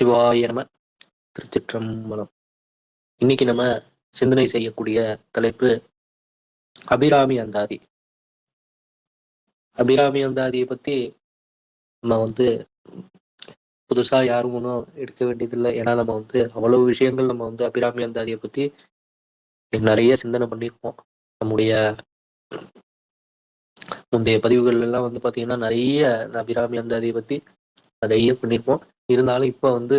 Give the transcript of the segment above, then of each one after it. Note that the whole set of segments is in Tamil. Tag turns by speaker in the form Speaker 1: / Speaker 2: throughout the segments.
Speaker 1: சிவாய நம. திருச்சிற்றம்பலம். இன்னைக்கு நம்ம சிந்தனை செய்யக்கூடிய தலைப்பு அபிராமி அந்தாதி. அபிராமி அந்தாதியை பத்தி நம்ம வந்து புதுசா யாரும் ஒன்றும் எடுக்க வேண்டியதில்லை. ஏன்னா நம்ம வந்து அவ்வளவு விஷயங்கள் நம்ம வந்து அபிராமி அந்தாதியை பத்தி நிறைய சிந்தனை பண்ணியிருப்போம். நம்முடைய முந்தைய பதிவுகள் எல்லாம் வந்து பாத்தீங்கன்னா நிறைய அபிராமி அந்தாதியை பத்தி நிறைய பண்ணியிருப்போம். இருந்தாலும் இப்போ வந்து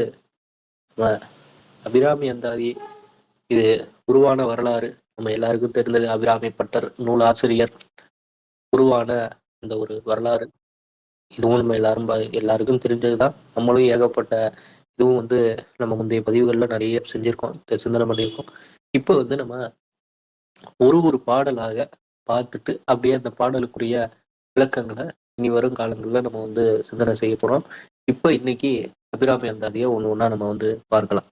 Speaker 1: அபிராமி அந்தாதி இது உருவான வரலாறு நம்ம எல்லாருக்கும் தெரிந்தது அபிராமி பட்டர் நூல் ஆசிரியர் உருவான இந்த ஒரு வரலாறு. இதுவும் நம்ம எல்லாரும் எல்லாருக்கும் தெரிஞ்சதுதான். நம்மளும் ஏகப்பட்ட இதுவும் வந்து நம்ம முந்தைய பதிவுகளில் நிறைய செஞ்சுருக்கோம் சிந்தனை பண்ணியிருக்கோம் இப்போ வந்து நம்ம ஒரு ஒரு பாடலாக பார்த்துட்டு அப்படியே அந்த பாடலுக்குரிய விளக்கங்களை இனி வரும் காலங்களில் நம்ம வந்து சிந்தனை செய்ய இப்போ இன்னைக்கு அபிராமி அந்தாதியை ஒன்று ஒன்றா நம்ம வந்து பார்க்கலாம்.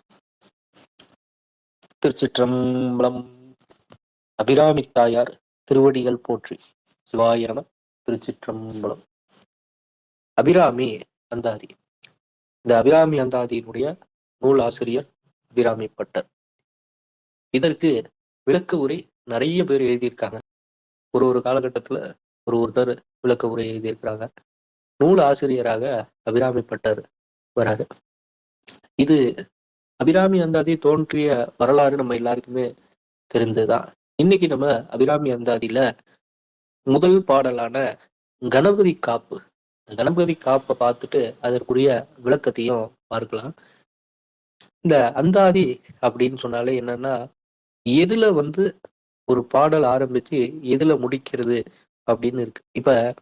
Speaker 1: திருச்சிற்றம்பலம் அபிராமி தாயார் திருவடிகள் போற்றி. சிவாயன திருச்சிற்றம்பலம். அபிராமி அந்தாதி. இந்த அபிராமி அந்தாதியினுடைய நூல் ஆசிரியர் அபிராமி பட்டர். இதற்கு விளக்க உரை நிறைய பேர் எழுதியிருக்காங்க. ஒரு ஒரு காலகட்டத்துல ஒரு ஒருத்தர் விளக்க உரை எழுதியிருக்கிறாங்க. நூல் ஆசிரியராக அபிராமி பட்டர் வராது. இது அபிராமி அந்தாதி தோன்றிய வரலாறு நம்ம எல்லாருக்குமே தெரிந்ததுதான். இன்னைக்கு நம்ம அபிராமி அந்தாதியில முதல் பாடலான கணபதி காப்பு கணபதி காப்பை பார்த்துட்டு அதற்குரிய விளக்கத்தையும் பார்க்கலாம். இந்த அந்தாதி அப்படின்னு சொன்னாலே என்னன்னா எதுல வந்து ஒரு பாடல் ஆரம்பிச்சு எதுல முடிக்கிறது அப்படின்னு இருக்கு. இப்ப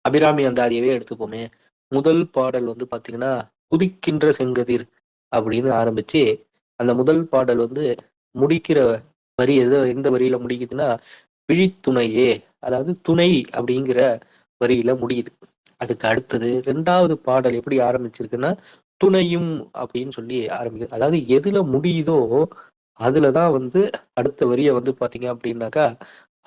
Speaker 1: அபிராமி அந்தாதியவே எடுத்துப்போமே. முதல் பாடல் வந்து பாத்தீங்கன்னா குதிக்கின்ற செங்கதிர் அப்படின்னு ஆரம்பிச்சு அந்த முதல் பாடல் வந்து முடிக்கிற வரி எது எந்த வரியில முடிக்குதுன்னா விழித்துணையே அதாவது துணை அப்படிங்கிற வரியில முடியுது. அதுக்கு அடுத்தது ரெண்டாவது பாடல் எப்படி ஆரம்பிச்சிருக்குன்னா துணையும் அப்படின்னு சொல்லி ஆரம்பிக்குது. அதாவது எதுல முடியுதோ அதுலதான் வந்து அடுத்த வரியை வந்து பாத்தீங்க அப்படின்னாக்கா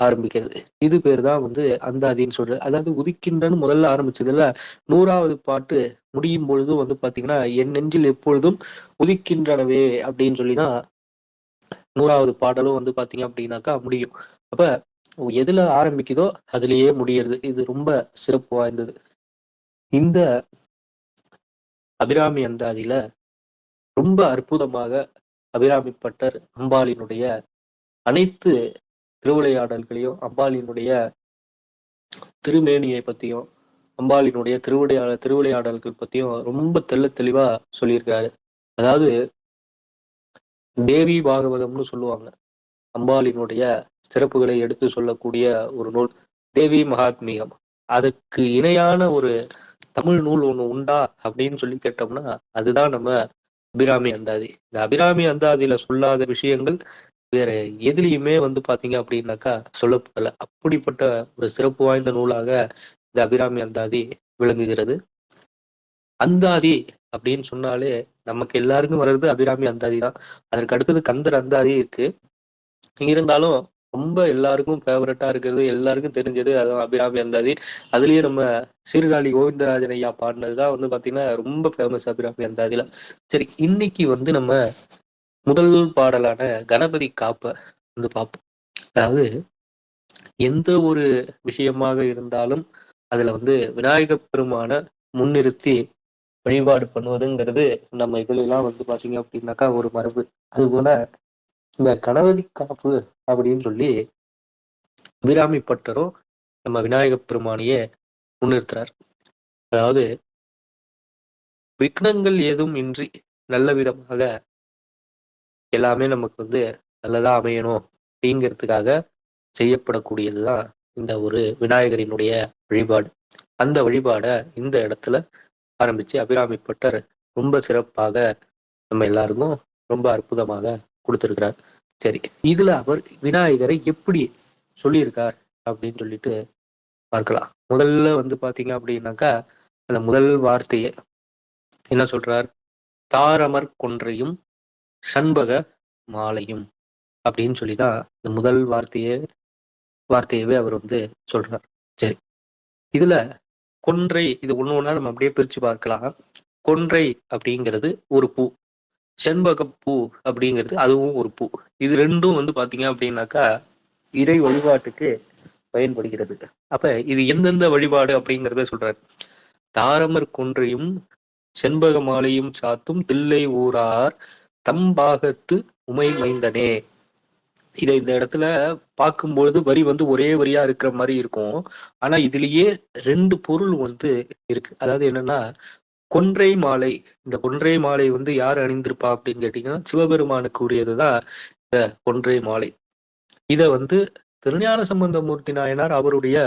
Speaker 1: ஆரம்பிக்கிறது. இது பேர் தான் வந்து அந்தாதின்னு சொல்றது அதாவது உதிக்கின்றன்னு முதல்ல ஆரம்பிச்சதுல நூறாவது பாட்டு முடியும் பொழுதும் வந்து பாத்தீங்கன்னா என் நெஞ்சில் எப்பொழுதும் உதிக்கின்றனவே அப்படின்னு சொல்லிதான் நூறாவது பாடலும் வந்து பாத்தீங்க அப்படின்னாக்கா முடியும். அப்ப எதுல ஆரம்பிக்குதோ அதுலயே முடியறது. இது ரொம்ப சிறப்பு வாய்ந்தது. இந்த அபிராமி அந்தாதியில ரொம்ப அற்புதமாக அபிராமி பட்டர் அம்பாளினுடைய அனைத்து திருவிளையாடல்களையும் அம்பாளினுடைய திருமேனியை பத்தியும் அம்பாளினுடைய திருவிளையாட திருவிளையாடல்கள் பத்தியும் ரொம்ப தெல்ல தெளிவா சொல்லியிருக்காரு. அதாவது தேவி பாகவதம்னு சொல்லுவாங்க. அம்பாளினுடைய சிறப்புகளை எடுத்து சொல்லக்கூடிய ஒரு நூல் தேவி மகாத்மியம் அதுக்கு இணையான ஒரு தமிழ் நூல் ஒண்ணு உண்டா அப்படின்னு சொல்லி கேட்டோம்னா அதுதான் நம்ம அபிராமி அந்தாதி. இந்த அபிராமி அந்தாதியில சொல்லாத விஷயங்கள் வேற எதுலையுமே வந்து பாத்தீங்க அப்படின்னாக்கா சொல்லப்படல. அப்படிப்பட்ட ஒரு சிறப்பு வாய்ந்த நூலாக இந்த அபிராமி அந்தாதி விளங்குகிறது. அந்தாதி அப்படின்னு சொன்னாலே நமக்கு எல்லாருக்கும் வர்றது அபிராமி அந்தாதி தான். அதற்கு அடுத்தது கந்தர் அந்தாதி இருக்கு. இருந்தாலும் ரொம்ப எல்லாருக்கும் ஃபேவரட்டா இருக்கிறது எல்லாருக்கும் தெரிஞ்சது அதான் அபிராமி அந்தாதி. அதுலயே நம்ம சீர்காழி கோவிந்தராஜன் ஐயா பாடினதுதான் வந்து பாத்தீங்கன்னா ரொம்ப ஃபேமஸ் அபிராமி அந்தாதில சரி இன்னைக்கு வந்து நம்ம முதல் பாடலான கணபதி காப்ப வந்து பார்ப்போம். அதாவது எந்த ஒரு விஷயமாக இருந்தாலும் அதுல வந்து விநாயக பெருமான முன்னிறுத்தி வழிபாடு பண்ணுவதுங்கிறது நம்ம இதுலாம் வந்து பாத்தீங்க அப்படின்னாக்கா ஒரு மரபு. அது போல இந்த கணபதி காப்பு அப்படின்னு சொல்லி விராமி பட்டரும் நம்ம விநாயக பெருமானியே முன்னிறுத்துறார். அதாவது விக்னங்கள் ஏதும் இன்றி நல்ல விதமாக எல்லாமே நமக்கு வந்து நல்லதா அமையணும் அப்படிங்கிறதுக்காக செய்யப்படக்கூடியதுதான் இந்த ஒரு விநாயகரினுடைய வழிபாடு. அந்த வழிபாடை இந்த இடத்துல ஆரம்பிச்சு அபிராமிப்பட்டர் ரொம்ப சிறப்பாக நம்ம எல்லாருக்கும் ரொம்ப அற்புதமாக கொடுத்துருக்கிறார். சரி இதுல அவர் விநாயகரை எப்படி சொல்லியிருக்கார் அப்படின்னு சொல்லிட்டு பார்க்கலாம். முதல்ல வந்து பாத்தீங்க அப்படின்னாக்கா அந்த முதல் வார்த்தையை என்ன சொல்றார்? தாரமர் கொன்றையும் சண்பக மாலையும் அப்படின்னு சொல்லிதான் இந்த முதல் வார்த்தையே வார்த்தையவே அவர் வந்து சொல்றார். சரி. இதுல கொன்றை இது ஒண்ணு ஒண்ணா நம்ம அப்படியே பிரிச்சு பார்க்கலாம். கொன்றை அப்படிங்கிறது ஒரு பூ. செண்பக பூ அப்படிங்கிறது அதுவும் ஒரு பூ. இது ரெண்டும் வந்து பாத்தீங்க அப்படின்னாக்கா இறை வழிபாட்டுக்கு பயன்படுகிறது. அப்ப இது எந்தெந்த வழிபாடு அப்படிங்கிறத சொல்றாரு. தாரமர் கொன்றையும் செண்பக மாலையும் சாத்தும் தில்லை ஊரார் தம்பாகத்து உமை மைந்தனே. இதை இந்த இடத்துல பார்க்கும்பொழுது வரி வந்து ஒரே வரியா இருக்கிற மாதிரி இருக்கும். ஆனா இதுலயே ரெண்டு பொருள் வந்து இருக்கு. அதாவது என்னன்னா கொன்றை மாலை. இந்த கொன்றை மாலை வந்து யார் அணிந்திருப்பா அப்படின்னு கேட்டீங்கன்னா சிவபெருமானுக்கு உரியதுதான் இந்த கொன்றை மாலை. இத வந்து திருஞான சம்பந்தமூர்த்தி நாயனார் அவருடைய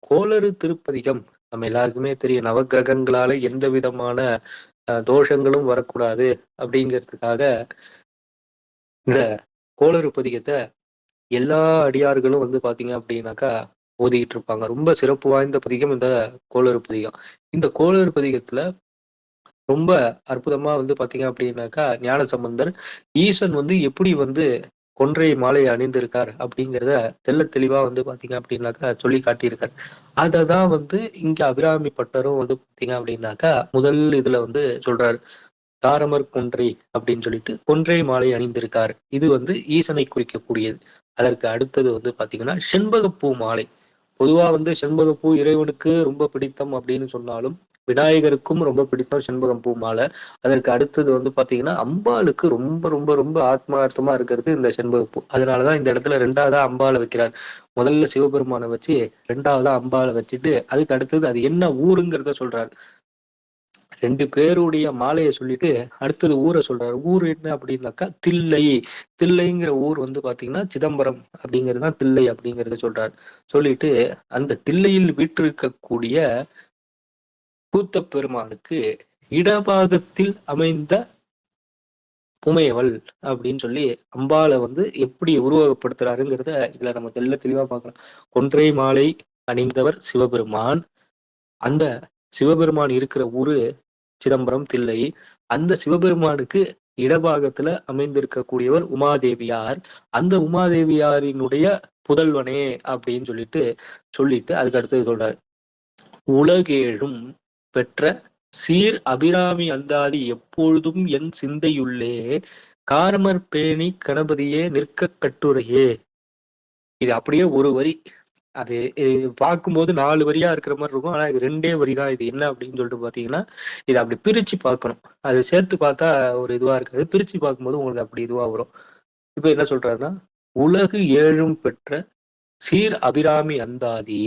Speaker 1: கோளறு திருப்பதிகம். நம்ம எல்லாருக்குமே தெரியும் நவகிரகங்களால எந்த விதமான தோஷங்களும் வரக்கூடாது அப்படிங்கிறதுக்காக இந்த கோளறு பதிகத்தை எல்லா அடியார்களும் வந்து பாத்தீங்க அப்படின்னாக்கா ஓதிக்கிட்டு இருப்பாங்க. ரொம்ப சிறப்பு வாய்ந்த பதிகம் இந்த கோளறு பதிகம். இந்த கோளறு பதிகத்துல ரொம்ப அற்புதமா வந்து பாத்தீங்க அப்படின்னாக்கா ஞான சம்பந்தர் ஈசன் வந்து எப்படி வந்து கொன்றை மாலை அணிந்திருக்கார் அப்படிங்கிறத தெல்ல தெளிவா வந்து பாத்தீங்க அப்படின்னாக்கா சொல்லி காட்டியிருக்கார். அதை தான் வந்து இங்க அபிராமி பட்டரும் வந்து பாத்தீங்க அப்படின்னாக்கா முதல் இதுல வந்து சொல்றாரு. தாரமர் கொன்றை அப்படின்னு சொல்லிட்டு கொன்றை மாலை அணிந்திருக்கார். இது வந்து ஈசனை குறிக்கக்கூடியது. அதற்கு அடுத்தது வந்து பாத்தீங்கன்னா செண்பகப்பூ மாலை. பொதுவா வந்து செண்பகப்பூ இறைவனுக்கு ரொம்ப பிடித்தம் அப்படின்னு சொன்னாலும் விநாயகருக்கும் ரொம்ப பிடித்தம் செண்பகம் பூ மாலை அதற்கு அடுத்தது வந்து பாத்தீங்கன்னா அம்பாளுக்கு ரொம்ப ரொம்ப ரொம்ப ஆத்மார்த்தமா இருக்கிறது இந்த செண்பகப்பூ அதனாலதான் இந்த இடத்துல ரெண்டாவதா அம்பாளை வைக்கிறார். முதல்ல சிவபெருமானை வச்சு ரெண்டாவதா அம்பாளை வச்சுட்டு அதுக்கு அடுத்தது அது என்ன ஊருங்கிறத சொல்றாரு. ரெண்டு பேருடைய மாலையை சொல்லிட்டு அடுத்தது ஊரை சொல்றாரு. ஊர் என்ன அப்படின்னாக்கா தில்லை. தில்லைங்கிற ஊர் வந்து பாத்தீங்கன்னா சிதம்பரம் அப்படிங்கிறது தான் தில்லை அப்படிங்கறத சொல்றாரு. சொல்லிட்டு அந்த தில்லையில் வீற்றிருக்கக்கூடிய கூத்தபெருமானுக்கு இடபாகத்தில் அமைந்த புமையவள் அப்படின்னு சொல்லி அம்பாலை வந்து எப்படி உருவகப்படுத்துறாருங்கிறத இதுல நம்ம தெல்ல தெளிவா பார்க்கலாம். கொன்றை மாலை அணிந்தவர் சிவபெருமான். அந்த சிவபெருமான் இருக்கிற ஊரு சிதம்பரம் தில்லை. அந்த சிவபெருமானுக்கு இடபாகத்துல அமைந்திருக்கக்கூடியவர் உமாதேவியார். அந்த உமாதேவியாரினுடைய புதல்வனே அப்படின்னு சொல்லிட்டு சொல்லிட்டு அதுக்கு அடுத்தது சொல்றாரு. உலகேழும் பெற்ற சீர் அபிராமி அந்தாதி எப்பொழுதும் என் சிந்தையுள்ளே காரமர் பேணி கணபதியே நிற்க கட்டுரையே. இது அப்படியே ஒரு வரி. அது பார்க்கும்போது நாலு வரியா இருக்கிற மாதிரி இருக்கும். ஆனா இது ரெண்டே வரி தான் இது என்ன அப்படின்னு சொல்லிட்டு பாத்தீங்கன்னா இது அப்படி பிரிச்சு பார்க்கணும். அது சேர்த்து பார்த்தா ஒரு இதுவா இருக்காது. பிரிச்சு பார்க்கும்போது உங்களுக்கு அப்படி இதுவா வரும். இப்ப என்ன சொல்றாருன்னா உலகு ஏழும் பெற்ற சீர் அபிராமி அந்தாதி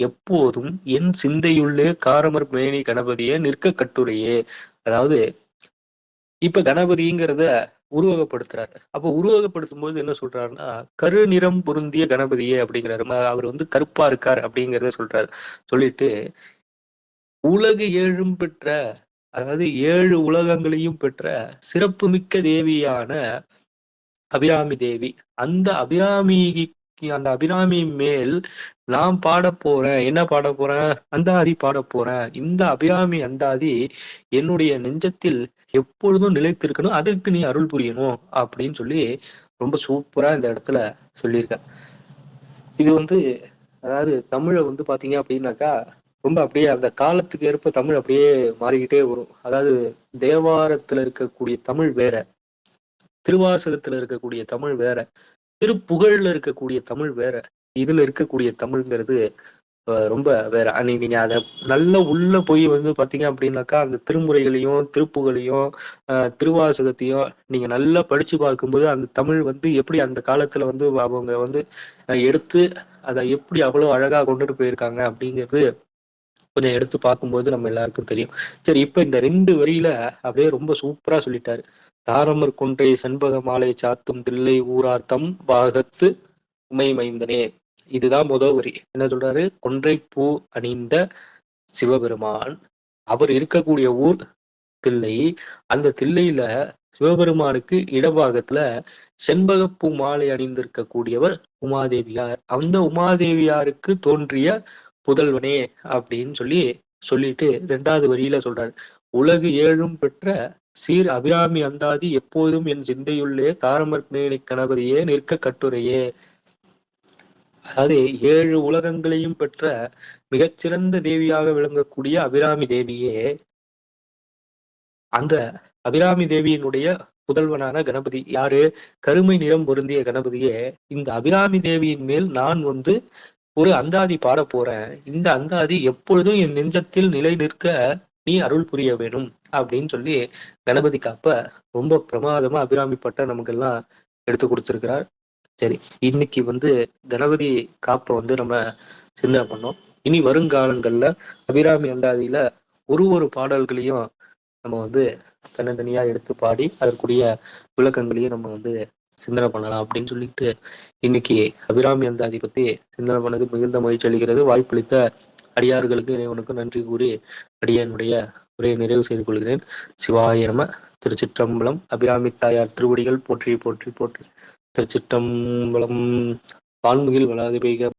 Speaker 1: எப்போதும் என் சிந்தையுள்ளே காரமர் மேனி கணபதியே நிற்க கட்டுரையே. அதாவது இப்ப கணபதிங்கிறத உருவகப்படுத்துறாரு. அப்ப உருவகப்படுத்தும் போது என்ன சொல்றாருன்னா கரு நிறம் பொருந்திய கணபதியே அப்படிங்கிறாரு. அவர் வந்து கருப்பா இருக்கார் அப்படிங்கிறத சொல்றாரு. சொல்லிட்டு உலகு ஏழும் பெற்ற அதாவது ஏழு உலகங்களையும் பெற்ற சிறப்பு மிக்க தேவியான அபிராமி தேவி அந்த அபிராமி அந்த அபிராமி மேல் நான் பாட போறேன். என்ன பாட போறேன்? அந்தாதி பாட போறேன். இந்த அபிராமி அந்தாதி என்னுடைய நெஞ்சத்தில் எப்பொழுதும் நிலைத்திருக்கணும் அதற்கு நீ அருள் புரியணும் அப்படின்னு சொல்லி ரொம்ப சூப்பரா இந்த இடத்துல சொல்லியிருக்க. இது வந்து அதாவது தமிழை வந்து பாத்தீங்க அப்படின்னாக்கா ரொம்ப அப்படியே அந்த காலத்துக்கு ஏற்ப தமிழ் அப்படியே மாறிக்கிட்டே வரும். அதாவது தேவாரத்துல இருக்கக்கூடிய தமிழ் வேற திருவாசகத்துல இருக்கக்கூடிய தமிழ் வேற. திருப்புகழ்ல இருக்கக்கூடிய தமிழ் வேற இதுல இருக்கக்கூடிய தமிழ்ங்கிறது ரொம்ப வேற. நீங்க அதை நல்ல உள்ள போய் வந்து பாத்தீங்க அப்படின்னாக்கா அந்த திருமுறைகளையும் திருப்புகளையும் திருவாசகத்தையும் நீங்க நல்லா படிச்சு பார்க்கும்போது அந்த தமிழ் வந்து எப்படி அந்த காலத்துல வந்து அவங்க வந்து எடுத்து அதை எப்படி அவ்வளவு அழகா கொண்டுட்டு போயிருக்காங்க அப்படிங்கிறது கொஞ்சம் எடுத்து பார்க்கும்போது நம்ம எல்லாருக்கும் தெரியும். சரி இப்ப இந்த ரெண்டு வரியில அப்படியே ரொம்ப சூப்பரா சொல்லிட்டாரு. தாரமர் கொன்றை செண்பக மாலை சாத்தும் தில்லை ஊரார்த்தம் பாகத்து உமை மைந்தனே. இதுதான் முதல் வரி. என்ன சொல்றாரு? கொன்றை பூ அணிந்த சிவபெருமான். அவர் இருக்கக்கூடிய ஊர் தில்லை. அந்த தில்லையில சிவபெருமானுக்கு இடபாகத்துல செண்பகப்பூ மாலை அணிந்திருக்கக்கூடியவர் உமாதேவியார். அந்த உமாதேவியாருக்கு தோன்றிய புதல்வனே அப்படின்னு சொல்லி சொல்லிட்டு ரெண்டாவது வரியில சொல்றாரு. உலகு ஏழும் பெற்ற சீர் அபிராமி அந்தாதி எப்போதும் என் சிந்தையுள்ளே தாரமர் கணபதியே நிற்க கட்டுரையே. அதாவது ஏழு உலகங்களையும் பெற்ற மிகச்சிறந்த தேவியாக விளங்கக்கூடிய அபிராமி தேவியே. அந்த அபிராமி தேவியினுடைய புதல்வனான கணபதி. யாரு? கருமை நிறம் பொருந்திய கணபதியே. இந்த அபிராமி தேவியின் மேல் நான் வந்து ஒரு அந்தாதி பாட போறேன். இந்த அந்தாதி எப்பொழுதும் என் நெஞ்சத்தில் நிலை நிற்க நீ அருள் புரிய வேணும் அப்படின்னு சொல்லி கணபதி காப்ப ரொம்ப பிரமாதமா அபிராமி பட்ட நமக்கு எல்லாம் எடுத்து கொடுத்துருக்கிறார். சரி இன்னைக்கு வந்து கணபதி காப்பை வந்து நம்ம சிந்தனை பண்ணோம். இனி வருங்காலங்கள்ல அபிராமி அண்டாதியில ஒரு ஒரு பாடல்களையும் நம்ம வந்து தனித்தனியா எடுத்து பாடி அதற்குரிய விளக்கங்களையும் நம்ம வந்து சிந்தனை பண்ணலாம் அப்படின்னு சொல்லிட்டு இன்னைக்கு அபிராமி அந்தாதி பத்தி சிந்தனை பண்ணது மிகுந்த மகிழ்ச்சி அளிக்கிறது. வாய்ப்பளித்த அடியார்களுக்கு இறைவனுக்கு நன்றி கூறி அடியனுடைய உரையை நிறைவு செய்து கொள்கிறேன். சிவாய நம. திருச்சிற்றம்பலம் அபிராமி தாயார் திருவடிகள் போற்றி போற்றி போற்றி. திருச்சிற்றம்பலம். வான்முகில் வளாது பெய்க